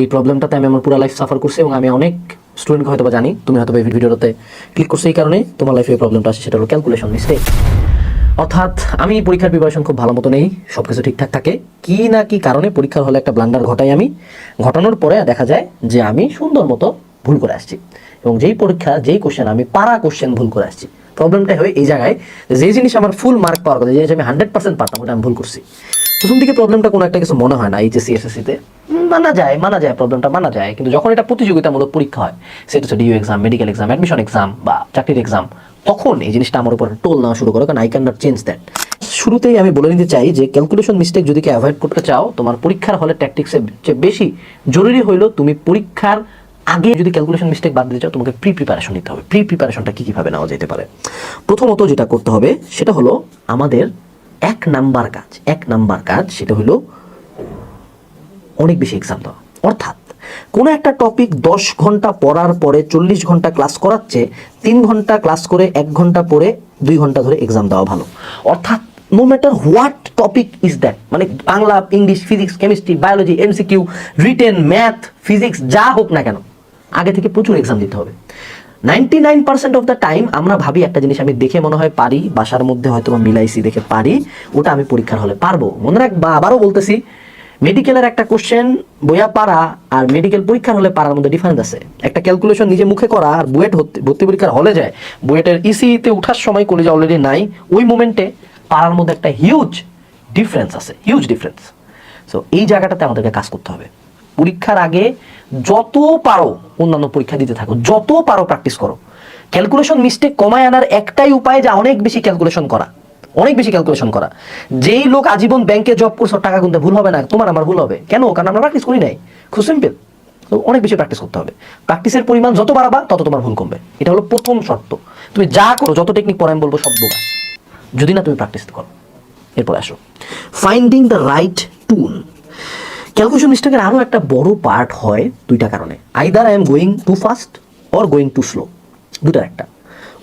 এই প্রবলেমটাতে আমি আমার পুরো লাইফ সাফার করছি এবং আমি অনেক স্টুডেন্টকে হয়তো জানি। তুমি হয়তো এই ভিডিওটাতে ক্লিক করছ এই কারণে তোমার লাইফে এই প্রবলেমটা আসে সেটা হলো ক্যালকুলেশন মিস্টেক অর্থাৎ আমি পরীক্ষার প্রিপারেশন খুব ভালো মতো নেই সব কিছু ঠিকঠাক থাকে। কি না কি কারণে পরীক্ষার হলে একটা ব্লান্ডার ঘটাই আমি, ঘটানোর পরে দেখা যায় যে আমি সুন্দর মতো ভুল করে আসছি। এবং যেই পরীক্ষা, যেই কোশ্চেন আমি পারা কোশ্চেন ভুল করে আসছি। প্রবলেমটা হয় এই জায়গায় যে জিনিস আমার ফুল মার্ক পাওয়ার কথা, যে জিনিস আমি হান্ড্রেড পার্সেন্ট পারতাম, ওটা আমি ভুল করছি। প্রথম দিকে প্রবলেমটা কোনো একটা কিছু মনে হয় না এইচএসসি এসএসসিতে মানা যায় মানা যায় প্রবলেমটা মানা যায়। কিন্তু যখন এটা প্রতিযোগিতামূলক পরীক্ষা হয়, সেটা হচ্ছে due exam medical exam admission exam বা চাকরির এক্সাম তখন এই জিনিসটা আমার উপর টোল নেওয়া শুরু করে, কারণ I can not change that শুরুতেই আমি বলে নিতে চাই যে ক্যালকুলেশন মিস্টেক যদি অ্যাভয়েড করতে চাও, তোমার পরীক্ষার হলে ট্যাকটিক্সের চেয়ে বেশি জরুরি হইল তুমি পরীক্ষার আগে যদি ক্যালকুলেশন মিস্টেক বাদ দিতে চাও, তোমাকে প্রি প্রিপারেশন নিতে হবে। প্রি প্রিপারেশনটা কী কীভাবে নেওয়া যেতে পারে? প্রথমত যেটা করতে হবে, সেটা হলো আমাদের এক নাম্বার কাজ, এক নাম্বার কাজ সেটা হলো অনেক বেশি এক্সাম দেওয়া। অর্থাৎ কোনো একটা টপিক দশ ঘণ্টা পড়ার পরে চল্লিশ ঘণ্টা ক্লাস করাচ্ছে, তিন ঘণ্টা ক্লাস করে এক ঘণ্টা পড়ে দুই ঘণ্টা ধরে এক্সাম দেওয়া ভালো। অর্থাৎ no matter what topic is that মানে Bangla, English physics chemistry biology MCQ written math physics যা হোক না কেন, আগে থেকে প্রচুর এক্সাম দিতে হবে। Ninety nine percent of the time আমরা ভাবি একটা জিনিস আমি দেখে মনে হয় পারি, বাসার মধ্যে হয়তো বা মিলাইছি, দেখে পারি, ওটা আমি পরীক্ষার হলে পারব। মনে রাখ, বা আবারও বলতেছি মেডিকেলের একটা কোশ্চেন বইয়া পারা আর মেডিকেল পরীক্ষার হলে পারার মধ্যে ডিফারেন্স আছে। একটা ক্যালকুলেশন নিজে মুখে করা আর বুয়েট ভর্তি পরীক্ষার হলে যায়। বুয়েটের ইসিতে ওঠার সময় কলেজে অলরেডি নাই, ওই মোমেন্টে পারার মধ্যে একটা হিউজ ডিফারেন্স আছে হিউজ ডিফারেন্স সো এই জায়গাটাতে আমাদেরকে কাজ করতে হবে। পরীক্ষার আগে যত পারো অন্যান্য পরীক্ষা দিতে থাকো, যত পারো প্র্যাকটিস করো। ক্যালকুলেশন মিস্টেক কমায় আনার একটাই উপায় যা অনেক বেশি ক্যালকুলেশন করা। অনেক বেশি ক্যালকুলেশন করা। যেই লোক আজীবন ব্যাংকে জব করছ টাকা গুনতে ভুল হবে না, তোমার আমার ভুল হবে। কেন? কারণ আমরা প্র্যাকটিস করি নাই। খুব সিম্পল তো অনেক বেশি প্র্যাকটিস করতে হবে। প্র্যাকটিসের পরিমাণ যত বাড়াবা, তত তোমার ভুল কমবে। এটা হলো প্রথম শর্ত। তুমি যা করো, যত টেকনিক পড়ে, আমি বলব সব বোগাস যদি না তুমি প্র্যাকটিস করো। এরপর আসো। Finding the right tool calculation মিস্টেকের আরও একটা বড় পার্ট হয় দুইটা কারণে। Either I am going to fast or going to slow দুটার একটা।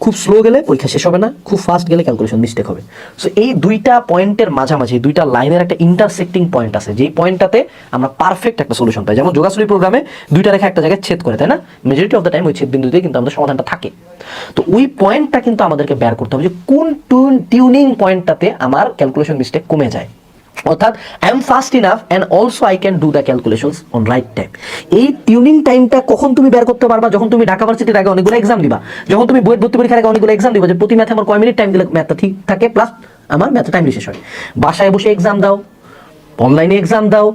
খুব স্লো গেলে পরীক্ষা শেষ হবে না, খুব ফাস্ট গেলে ক্যালকুলেশন মিস্টেক হবে। সো এই দুইটা পয়েন্টের মাঝামাঝি, দুইটা লাইনের একটা ইন্টারসেক্টিং পয়েন্ট আছে। যেই পয়েন্টটাতে আমরা পারফেক্ট একটা সলিউশন পাই। যেমন যোগাসরি প্রোগ্রামে দুইটা রেখা একটা জায়গায় ছেদ করে, তাই না? মেজরিটি অফ দ্য টাইম ওই ছেদ বিন্দুতে কিন্তু আমাদের সমাধানটা থাকে। তো ওই পয়েন্টটা কিন্তু আমাদেরকে বের করতে হবে যে কোন টিউনিং পয়েন্টটাতে আমার ক্যালকুলেশন মিস্টেক কমে যায়। অর্থাৎ I am fast enough and also I can do the calculations on right time এই টিউনিং টাইমটা কখন তুমি বের করতে পারবা? যখন তুমি ঢাকা ভার্সিটির আগে অনেকগুলো এক্সাম দিবা, যখন তুমি বইয়ের ভর্তি পরীক্ষার আগে অনেকগুলো এক্সাম দিবা যে প্রতি ম্যাথে আমার কয় মিনিট টাইম দিলে ম্যাথটা ঠিক থাকে প্লাস আমার ম্যাথটা টাইম শেষ হয়। বাসায় বসে এক্সাম দাও অনলাইনে এক্সাম দাও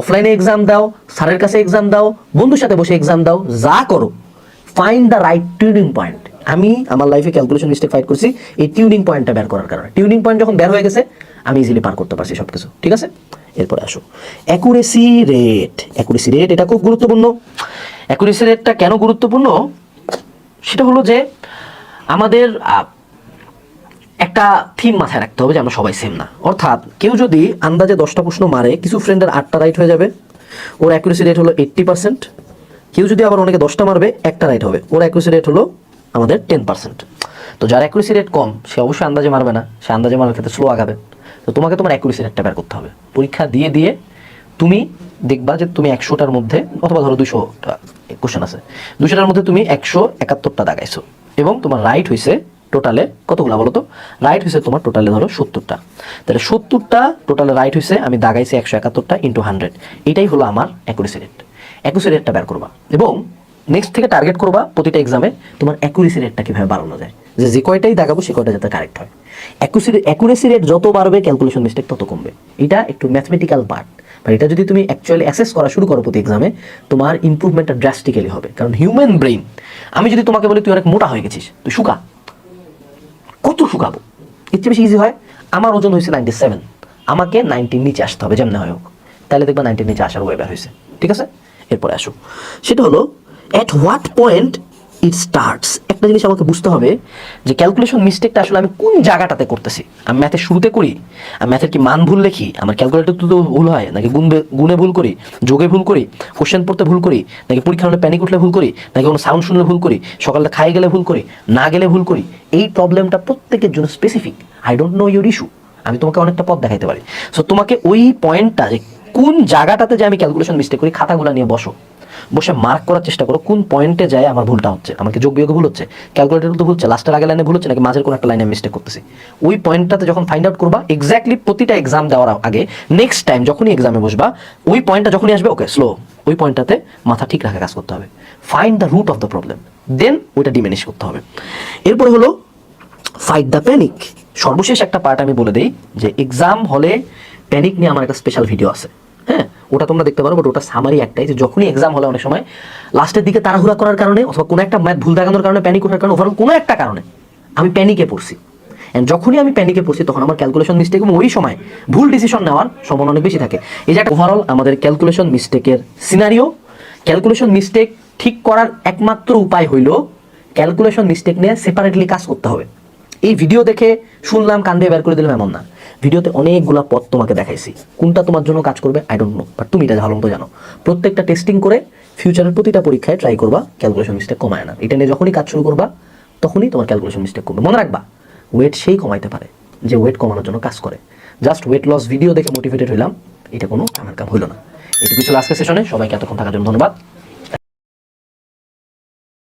অফলাইনে এক্সাম দাও, স্যারের কাছে এক্সাম দাও, বন্ধুর সাথে বসে এক্সাম দাও, যা করো find the right tuning point আমি আমার লাইফে ক্যালকুলেশন মিস্টেক ফাইট করছি, এই টিউনিং পয়েন্টটা বের করার কারণে। টিউনিং পয়েন্ট যখন বের হয়ে গেছে আমি ইজিলি পার করতে পারছি সব কিছু ঠিক আছে? এরপরে আসো। অ্যাকুরেসি রেট অ্যাকুরেসি রেট এটা খুব গুরুত্বপূর্ণ। অ্যাকুরেসি রেটটা কেন গুরুত্বপূর্ণ? সেটা হলো যে আমাদের একটা থিম মাথায় রাখতে হবে যে আমরা সবাই সেম না। অর্থাৎ কেউ যদি আন্দাজে দশটা প্রশ্ন মারে, কিছু ফ্রেন্ডের আটটা রাইট হয়ে যাবে। ওর অ্যাকুরেসি রেট হলো এইট্টি পার্সেন্ট কেউ যদি আবার অনেকে দশটা মারবে, একটা রাইট হবে। ওর অ্যাকুরেসি রেট হলো আমাদের টেন পার্সেন্ট তো যার অ্যাকুরেসি রেট কম, সে অবশ্যই আন্দাজে মারবে না। সে আন্দাজে মারার ক্ষেত্রে স্লো আগাবে। তো তোমাকে তোমার অ্যাকুরেসি রেটটা বের করতে হবে। পরীক্ষা দিয়ে দিয়ে তুমি দেখবা যে তুমি একশোটার মধ্যে অথবা ধরো দুশোটা কোশ্চেন আছে। দুশোটার মধ্যে তুমি একশো একাত্তরটা দাগাইছো এবং তোমার রাইট হয়েছে টোটালে কতগুলা বলো তো রাইট হয়েছে তোমার টোটালে ধরো সত্তরটা। তাহলে সত্তরটা টোটালে রাইট হয়েছে আমি দাগাইছি একশো একাত্তরটা ইন্টু হান্ড্রেড এটাই হলো আমার অ্যাকুরেসি রেট অ্যাকুরেসি রেটটা বের করবা। এবং নেক্সট থেকে টার্গেট করবা প্রতিটা এক্সামে তোমার অ্যাকুরেসি রেটটা কীভাবে বাড়ানো যায়। যে যে কয়টাই দেখাবো, সে কয়টা যাতে কারেক্ট হয়। অ্যাকুরেসি অ্যাকুরেসি রেট যত বাড়বে ক্যালকুলেশন মিস্টেক তত কমবে। এটা একটু ম্যাথমেটিক্যাল পার্ট বা এটা যদি তুমি অ্যাকচুয়ালি অ্যাসেস করা শুরু করো প্রতি এক্সামে তোমার ইম্প্রুভমেন্টটা ড্রাস্টিক্যালি হবে। কারণ হিউম্যান ব্রেইন আমি যদি তোমাকে বলি, তুই অনেক মোটা হয়ে গেছিস, তুই শুকা। কত শুকাবো? এর চেয়ে বেশি ইজি হয়, আমার ওজন হয়েছে নাইনটি সেভেন আমাকে নাইনটির নিচে আসতে হবে, যেমন হয় হোক। তাহলে দেখবা নাইনটির নিচে আসার ওয়ে বের হয়েছে। ঠিক আছে? এরপরে আসো। সেটা হলো at what point it starts একটা জিনিস আমাকে বুঝতে হবে যে ক্যালকুলেশন মিস্টেকটা আসলে আমি কোন জায়গাটাতে করতেছি? আমি ম্যাথের শুরুতে করি? আমি ম্যাথের কি মান ভুল লিখি আমার ক্যালকুলেটর তো ভুল হয়? নাকি গুণ বে- গুণে ভুল করি? যোগে ভুল করি? কোশ্চেন পড়তে ভুল করি? নাকি পরীক্ষা হলে প্যানিক উঠলে ভুল করি? নাকি কোনো সাউন্ড শুনলে ভুল করি? সকালে খাই গেলে ভুল করি? না গেলে ভুল করি? এই প্রবলেমটা প্রত্যেকের জন্য specific I don't know your issue আমি তোমাকে অনেকটা পথ দেখাইতে পারি। সো তোমাকে ওই পয়েন্টটা যে কোন জায়গাটাতে যে আমি ক্যালকুলেশন মিস্টেক করি, খাতাগুলো নিয়ে বসো। বসে মার্ক করার চেষ্টা করো, কোন পয়েন্টে যায় আমার ভুলটা হচ্ছে আমাকে যোগ বিয়োগে ভুল হচ্ছে ক্যালকুলেটর তো ভুল হচ্ছে লাস্টের আগে লাইনে ভুল হচ্ছে, নাকি মাঝের কোনো একটা লাইনে মিস্টেক করতেছি? ওই পয়েন্টটাতে যখন ফাইন্ড আউট করবা এক্স্যাক্টলি প্রতিটা এক্সাম দেওয়ার আগে নেক্সট টাইম যখনই এক্সামে বসবা, ওই পয়েন্টটা যখনই আসবে ওকে স্লো ওই পয়েন্টটাতে মাথা ঠিক রাখা কাজ করতে হবে। Find the root of the problem then ওইটা ডিমিনিশ করতে হবে। এরপরে হলো ফাইট দ্য প্যানিক সর্বশেষ একটা পার্ট আমি বলে দিই, যে এক্সাম হলে প্যানিক নিয়ে আমার একটা স্পেশাল ভিডিও আছে। ওটা তোমরা দেখতে পারো বাট ওটা সামারি একটাই যে যখনই এক্সাম হলে অনেক সময় লাস্টের দিকে তাড়াহুড়া করার কারণে অথবা কোনো একটা ম্যাথ ভুল দেখানোর কারণে প্যানিক ওঠার কারণে ওভারঅল কোনো একটা কারণে আমি প্যানিকে পড়ছি। এন্ড যখনই আমি প্যানিকে পড়ছি, তখন আমার ক্যালকুলেশন মিস্টেক এবং ওই সময় ভুল ডিসিশন নেওয়ার সম্ভাবনা অনেক বেশি থাকে। এই যে ওভারঅল আমাদের ক্যালকুলেশন মিস্টেকের সিনারিও ক্যালকুলেশন মিস্টেক ঠিক করার একমাত্র উপায় হইল ক্যালকুলেশন মিস্টেক নিয়ে সেপারেটলি কাজ করতে হবে। এই ভিডিও দেখে শুনলাম, কান্দে বের করে দিলাম, এমন না। ভিডিওতে অনেকগুলা পথ তোমাকে দেখাইছি। কোনটা তোমার জন্য কাজ করবে? আই ডোন্ট নো বাট তুমি এটা ভালো মতো জানো। প্রত্যেকটা টেস্টিং করে ফিউচারের প্রতিটা পরীক্ষায় ট্রাই করবা ক্যালকুলেশন মিস্টেক কমায় না। এটা নিয়ে যখনই কাজ শুরু করবা, তখনই তোমার ক্যালকুলেশন মিস্টেক করবে মনে রাখবা ওয়েট সেই কমাইতে পারে যে ওয়েট কমানোর জন্য কাজ করে। জাস্ট ওয়েট লস ভিডিও দেখে মোটিভেটেড হইলাম, এটা কোনো আমার কাম হইল না। এটুকু ছিল আজকের সেশনে সবাইকে এতক্ষণ থাকার জন্য ধন্যবাদ।